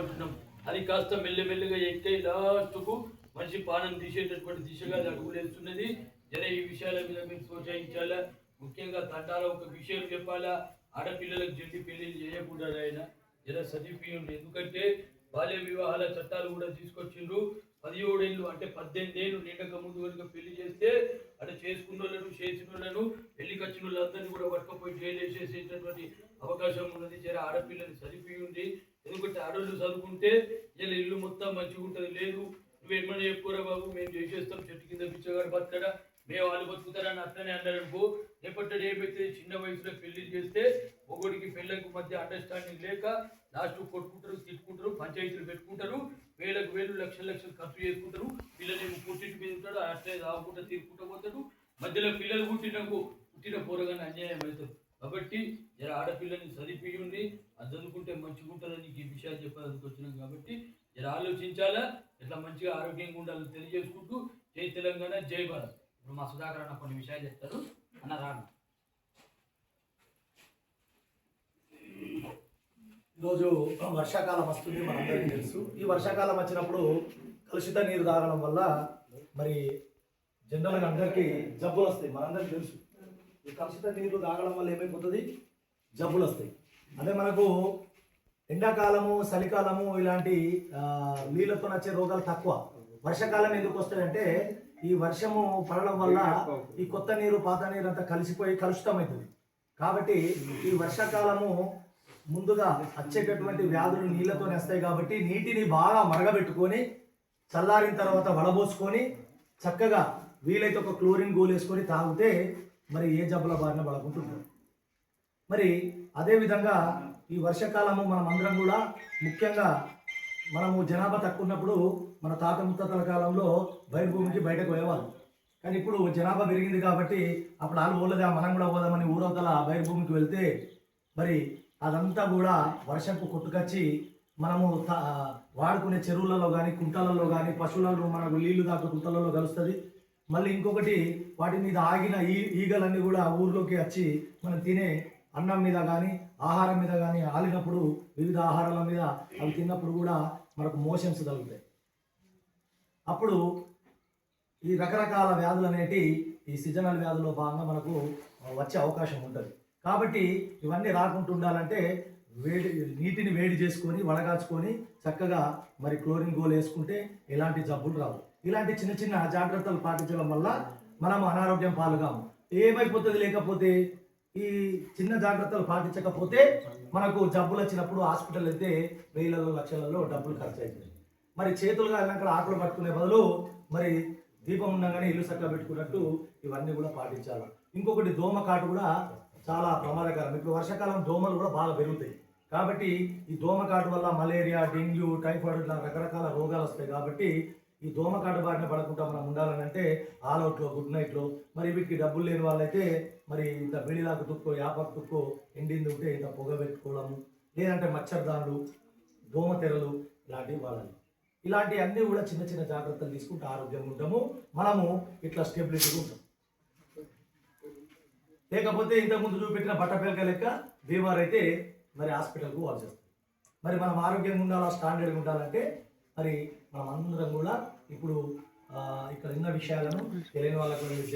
అంటున్నాం అది కాస్త మెల్లమెల్లగా ఎక్కే లాస్ట్కు మనిషి పానం తీసేటటువంటి దిశగా అడుగులేస్తున్నది జన ఈ విషయాల మీద మీరు ప్రోత్సహించాలా? ముఖ్యంగా తండాల ఒక విషయం చెప్పాలా? ఆడపిల్లలకు జంటి పెళ్ళి చేయకూడదు ఆయన? జర సదుపాయం ఎందుకంటే బాల్య వివాహాల చట్టాలు కూడా తీసుకొచ్చిండ్రు. పదిహేడేళ్ళు అంటే పద్దెనిమిది ఏళ్ళు నిండక ముందు కనుక పెళ్ళి చేస్తే అంటే చేసుకున్న వాళ్ళను చేసిన వాళ్ళను పెళ్ళికి వచ్చిన వాళ్ళందరినీ కూడా పట్టుకపోయి జైలు వేసేసేటటువంటి అవకాశం ఉన్నది. జర ఆడపిల్లని సరిపోయి ఉంది. ఎందుకంటే ఆడోళ్ళు చదువుకుంటే ఇలా ఇల్లు మొత్తం మంచిగా ఉంటుంది. లేదు నువ్వేమన్నా చెప్పుకోరా బాబు మేము చేసేస్తాం చెట్టు కింద పిచ్చగాడు బతకడా మేము వాళ్ళు బతుకుతారని అట్లనే అన్నారనుకో అనుకో ఏమైతే చిన్న వయసులో పెళ్ళి చేస్తే ఒకటికి పెళ్ళకు మధ్య అండర్స్టాండింగ్ లేక లాస్ట్ కొట్టుకుంటారు తిట్టుకుంటారు పంచాయతీలు పెట్టుకుంటారు వేలకు వేలు లక్షల లక్షలు ఖర్చు చేసుకుంటారు పిల్లలు పుట్టింటి మీద ఉంటాడు అట్లే రాకుండా తీరుకుంటూ పోతాడు మధ్యలో పిల్లలు పుట్టినకు పుట్టిన పోరగానే అన్యాయం అవుతారు కాబట్టి జర ఆడపిల్లని చదివింది అది చదువుకుంటే మంచిగా ఉంటుందని ఈ విషయాలు చెప్పడానికి వచ్చినాం కాబట్టి జర ఆలోచించాలా? ఇట్లా మంచిగా ఆరోగ్యంగా ఉండాలని తెలియజేసుకుంటూ జై తెలంగాణ జై భారత్. ఇప్పుడు మా సుధాకర్ అన్న కొన్ని విషయాలు చెప్తారు. అన్న రాను. ఈరోజు వర్షాకాలం వస్తుంది మనందరికీ తెలుసు. ఈ వర్షాకాలం వచ్చినప్పుడు కలుషిత నీరు తాగడం వల్ల మరి జనరల్గా అందరికీ జబ్బులు వస్తాయి మనందరికీ తెలుసు. ఈ కలుషిత నీరు తాగడం వల్ల ఏమైపోతుంది? జబ్బులు వస్తాయి. అదే మనకు ఎండాకాలము చలికాలము ఇలాంటి నీళ్ళతో వచ్చే రోగాలు తక్కువ. వర్షాకాలం ఎందుకు వస్తాయంటే ఈ వర్షము పడడం వల్ల ఈ కొత్త నీరు పాత నీరు అంతా కలిసిపోయి కలుషితం అవుతుంది కాబట్టి ఈ వర్షాకాలము ముందుగా వచ్చేటటువంటి వ్యాధులు నీళ్ళతో వస్తాయి కాబట్టి నీటిని బాగా మరగబెట్టుకొని చల్లారిన తర్వాత వడబోసుకొని చక్కగా వీలైతే ఒక క్లోరిన్ గోలు వేసుకొని తాగితే మరి ఏ జబ్బుల బారిన పడకుంటున్నారు మరి అదేవిధంగా ఈ వర్షాకాలము మనం అందరం కూడా ముఖ్యంగా మనము జనాభా తక్కువ ఉన్నప్పుడు మన తాత ముత్తాతల కాలంలో బయటభూమికి బయటకు పోయేవాళ్ళు. కానీ ఇప్పుడు జనాభా పెరిగింది కాబట్టి అప్పుడు వాళ్ళు పోలేదా మనం కూడా పోదామని ఊరవతల బయటభూమికి వెళ్తే మరి అదంతా కూడా వర్షంకు కొట్టుకొచ్చి మనము వాడుకునే చెరువులలో కానీ కుంటలలో కానీ పశువులలో మనకు నీళ్ళు దాకా కుంటలలో కలుస్తుంది. మళ్ళీ ఇంకొకటి వాటి మీద ఆగిన ఈ ఈగలన్నీ కూడా ఊర్లోకి వచ్చి మనం తినే అన్నం మీద కానీ ఆహారం మీద కానీ ఆలినప్పుడు వివిధ ఆహారాల మీద అవి తిన్నప్పుడు కూడా మనకు మోషన్స్ కలుగుతాయి. అప్పుడు ఈ రకరకాల వ్యాధులు అనేటి ఈ సీజనల్ వ్యాధుల్లో భాగంగా మనకు వచ్చే అవకాశం ఉంటుంది. కాబట్టి ఇవన్నీ రాకుండా ఉండాలంటే వేడి నీటిని వేడి చేసుకొని వడగాచుకొని చక్కగా మరి క్లోరిన్ గోలు వేసుకుంటే ఎలాంటి జబ్బులు రావు. ఇలాంటి చిన్న చిన్న జాగ్రత్తలు పాటించడం వల్ల మనం అనారోగ్యం పాలుగాము. ఏమైపోతుంది లేకపోతే ఈ చిన్న జాగ్రత్తలు పాటించకపోతే మనకు జబ్బులు వచ్చినప్పుడు హాస్పిటల్ వెళ్తే వేలలో లక్షలలో డబ్బులు ఖర్చు అవుతుంది మరి చేతులుగా వెళ్ళినాక ఆకులు పట్టుకునే బదులు మరి దీపం ఉండగానే ఇల్లు చక్కగా పెట్టుకున్నట్టు ఇవన్నీ కూడా పాటించాలి. ఇంకొకటి దోమ కాటు కూడా చాలా ప్రమాదకరం. ఇప్పుడు వర్షాకాలం దోమలు కూడా బాగా పెరుగుతాయి. కాబట్టి ఈ దోమకాటు వల్ల మలేరియా డెంగ్యూ టైఫాయిడ్ ఇట్లా రకరకాల రోగాలు వస్తాయి. కాబట్టి ఈ దోమకాటు బారిన పడకుండా మనం ఉండాలని అంటే ఆల్అవుట్లో గుడ్ నైట్లో మరి వీటికి డబ్బులు లేని వాళ్ళైతే మరి ఇంత బిడిలాకు తుక్కో యాపకు తుక్కో ఎండింది ఉంటే ఇంత పొగ పెట్టుకోవడము లేదంటే మచ్చర్దాన్లు దోమ తెరలు ఇలాంటివి వాడాలి. ఇలాంటి అన్నీ కూడా చిన్న చిన్న జాగ్రత్తలు తీసుకుంటే ఆరోగ్యంగా ఉంటాము. మనము ఇట్లా స్టెబిలిటీగా ఉంటాం లేకపోతే ఇంతకుముందు చూపెట్టిన బట్టపిల్లక లెక్క బీమార్ అయితే మరి హాస్పిటల్కు వాల్ చేస్తాం మరి మనం ఆరోగ్యంగా ఉండాలా స్టాండర్డ్గా ఉండాలంటే మరి మనం అందరం కూడా ఇప్పుడు ఇక్కడ ఉన్న విషయాలను తెలియని వాళ్ళకు చెప్పి